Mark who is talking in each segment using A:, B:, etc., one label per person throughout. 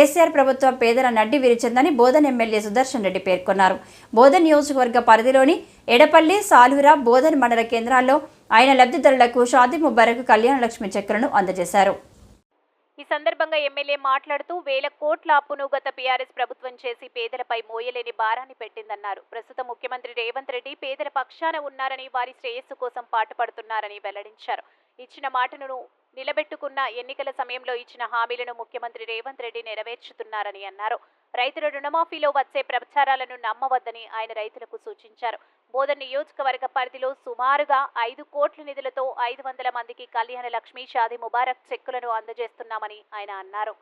A: కేసీఆర్ ప్రభుత్వం పేదల నడ్డి విరిచిందని బోధన్ ఎమ్మెల్యే సుదర్శన్ రెడ్డి పేర్కొన్నారు. బోధన్ నియోజకవర్గ పరిధిలోని ఎడపల్లి సాలూరా బోధన్ మండల కేంద్రాల్లో ఆయన లబ్ధిదారులకు షాది ముబారక్ కళ్యాణ లక్ష్మి చక్రను అందజేశారు.
B: ఈ సందర్భంగా ఎమ్మెల్యే మాట్లాడుతూ వేల కోట్ల అప్పును గత బీఆర్ఎస్ ప్రభుత్వం చేసి పేదలపై మోయలేని భారాన్ని పెట్టిందన్నారు. ప్రస్తుత ముఖ్యమంత్రి రేవంత్ రెడ్డి పేదల పక్షాన ఉన్నారని వారి శ్రేయస్సు కోసం పాటుపడుతున్నారని వెల్లడించారు. ఇచ్చిన మాటను నిలబెట్టుకున్న ఎన్నికల సమయంలో ఇచ్చిన హామీలను ముఖ్యమంత్రి రేవంత్ రెడ్డి నెరవేర్చుతున్నారని అన్నారు. రైతుల రుణమాఫీలో వచ్చే ప్రచారాలను నమ్మవద్దని ఆయన రైతులకు సూచించారు. బోధన్ నియోజకవర్గ పరిధిలో సుమారుగా ఐదు కోట్ల నిధులతో ఐదు వందల మందికి కళ్యాణ లక్ష్మి షాది ముబారక్ చెక్కులను అందజేస్తున్నామని ఆయన అన్నారు.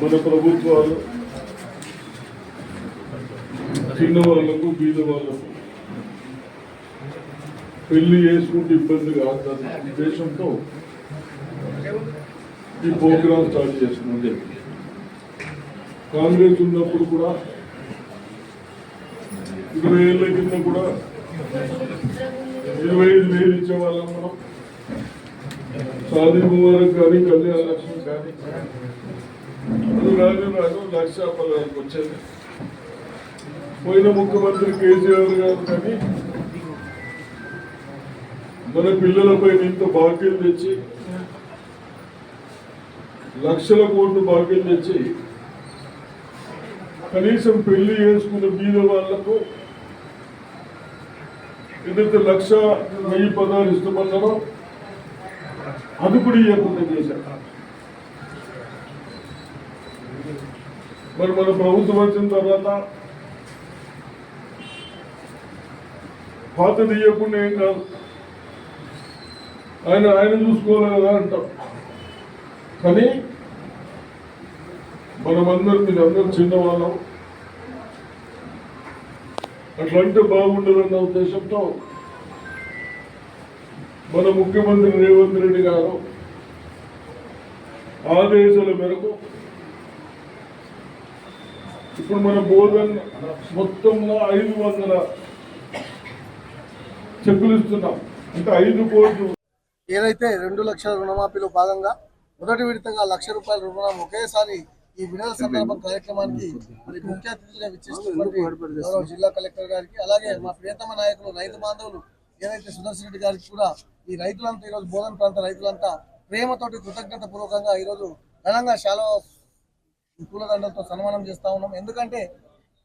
C: మన ప్రభుత్వాలు చిన్న వాళ్ళకు బీద వాళ్ళకు పెళ్ళి చేసుకుంటే ఇబ్బంది కాదు ఉద్దేశంతో ఈ ప్రోగ్రామ్ స్టార్ట్ చేసుకుంది కాంగ్రెస్ ఉన్నప్పుడు కూడా ఇరవై ఏళ్ళ కింద కూడా ఇరవై ఐదు వేలు ఇచ్చేవాళ్ళం మనం. సాది ముబారక్ కానీ కళ్యాణ లక్ష్మి కానీ. అది రాజు రాజు లక్ష పదహారుకి వచ్చేది. పోయిన ముఖ్యమంత్రి కేసీఆర్ గారు కానీ మన పిల్లలపై ఇంత బాకీలు తెచ్చి లక్షల కోట్లు బాకీలు తెచ్చి కనీసం పెళ్ళి చేసుకున్న బీద వాళ్ళకు ఏదైతే లక్ష వెయ్యి పదాలు ఇష్టపడ్డారో అది కూడా ఇవ్వకుండా చేశారు. మరి మన ప్రభుత్వం వచ్చిన తర్వాత పాత తీయకుండా ఏం కాదు. ఆయన ఆయన చూసుకోవాలి కదా అంటాం. కానీ మనమందరం మీరందరూ చిన్నవాళ్ళం. అట్లా అంటే బాగుండదన్న ఉద్దేశంతో మన ముఖ్యమంత్రి రేవంత్ రెడ్డి గారు ఆదేశాల మేరకు ఇప్పుడు మన బోధన్ మొత్తంలో ఐదు వందల చెక్కులు ఇస్తున్నాం అంటే ఐదు కోట్లు.
D: ఏదైతే రెండు లక్షల రుణమాఫీలో భాగంగా మొదటి విడతగా లక్ష రూపాయల రుణం ఒకేసారి ఈ విడుదల సందర్భం కార్యక్రమానికి మరి ముఖ్య అతిథిగా జిల్లా కలెక్టర్ గారికి అలాగే మా ప్రియతమ నాయకులు రైతు బాంధవులు ఏదైతే సుదర్శన్ రెడ్డి గారికి కూడా ఈ రైతులంతా ఈరోజు బోధన ప్రాంత రైతులంతా ప్రేమతోటి కృతజ్ఞత పూర్వకంగా ఈరోజు ఘనంగా శాలో పూలదండలతో సన్మానం చేస్తా ఉన్నాం. ఎందుకంటే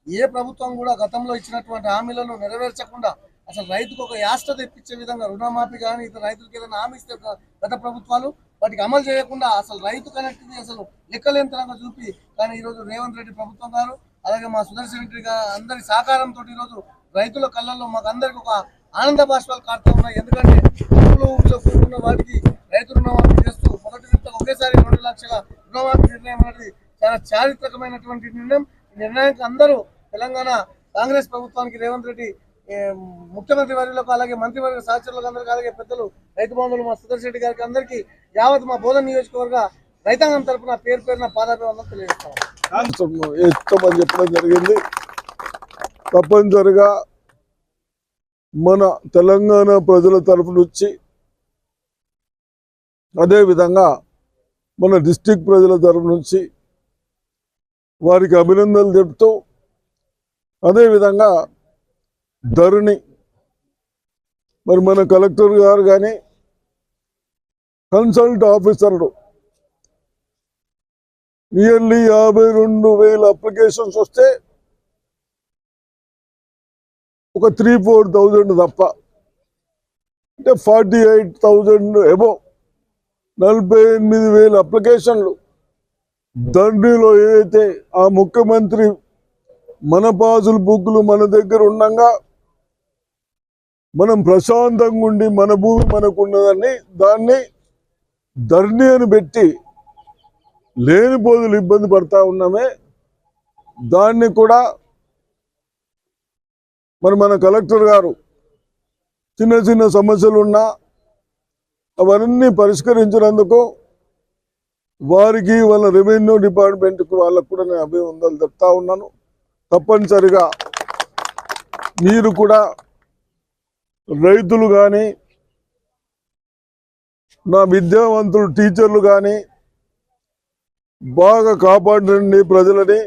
D: ఏ ప్రభుత్వం కూడా గతంలో ఇచ్చినటువంటి హామీలను నెరవేర్చకుండా అసలు రైతుకు ఒక యాస్ట తెప్పించే విధంగా రుణమాఫీ కానీ ఇతర రైతులకు ఏదైనా హామీ ఇస్తే గత ప్రభుత్వాలు వాటికి అమలు చేయకుండా అసలు రైతు కనెక్టింగ్ అసలు లెక్కలేంతరంగా చూపి కానీ ఈరోజు రేవంత్ రెడ్డి ప్రభుత్వం గారు అలాగే మా సుదర్శన్ రెడ్డి గారు అందరి సహకారంతో ఈరోజు రైతుల కళ్ళల్లో మాకు అందరికి ఒక ఆనంద భాష్పాలు కాడుతూ ఉన్నాయి. ఎందుకంటే అప్పులు ఊపిలో కూడుకున్న వాటికి రైతు రుణమాఫీ చేస్తూ మొదటి విడత ఒకేసారి రెండు లక్షల రుణమాఫీ నిర్ణయం అనేది చాలా చారిత్రకమైనటువంటి నిర్ణయం. ఈ నిర్ణయానికి అందరూ తెలంగాణ కాంగ్రెస్ ప్రభుత్వానికి రేవంత్ రెడ్డి ముఖ్యమంత్రి వర్యులకు అలాగే మంత్రివర్గ సహచరులకు అందరికీ అలాగే పెద్దలు రైతు బంధువులు మా సుదర్శన్ రెడ్డి గారికి అందరికీ యావత్ మా బోధన నియోజకవర్గ రైతాంగం తరపున పేరు పేరున పాదాభివందనం తెలియజేస్తాం
E: ఇస్తామని చెప్పడం జరిగింది. తప్పనిసరిగా మన తెలంగాణ ప్రజల తరఫు నుంచి అదేవిధంగా మన డిస్టిక్ ప్రజల తరఫు నుంచి వారికి అభినందనలు చెప్తూ అదేవిధంగా ధరణి. మరి మన కలెక్టర్ గారు కానీ కన్సల్ట్ ఆఫీసర్లు ఇయర్లీ యాభై రెండు వేల అప్లికేషన్స్ వస్తే ఒక త్రీ ఫోర్ థౌజండ్ తప్ప. అంటే ఫార్టీ ఎయిట్ థౌజండ్ ఎబో నలభై ఎనిమిది వేల అప్లికేషన్లు. దండిలో ఏదైతే ఆ ముఖ్యమంత్రి మన పాజులు బుక్కులు మన దగ్గర ఉండగా మనం ప్రశాంతంగా ఉండి మన భూమి మనకున్నదని దాన్ని ధరణి అని పెట్టి లేని బోధులు ఇబ్బంది పడతా ఉన్నామే. దాన్ని కూడా మరి మన కలెక్టర్ గారు చిన్న చిన్న సమస్యలు ఉన్నా అవన్నీ పరిష్కరించినందుకు వారికి వాళ్ళ రెవెన్యూ డిపార్ట్మెంట్కి వాళ్ళకు కూడా నేను అభివందలు చెప్తా ఉన్నాను. తప్పనిసరిగా మీరు కూడా రైతులు కానీ నా విద్యావంతులు టీచర్లు కానీ బాగా కాపాడండి ప్రజలని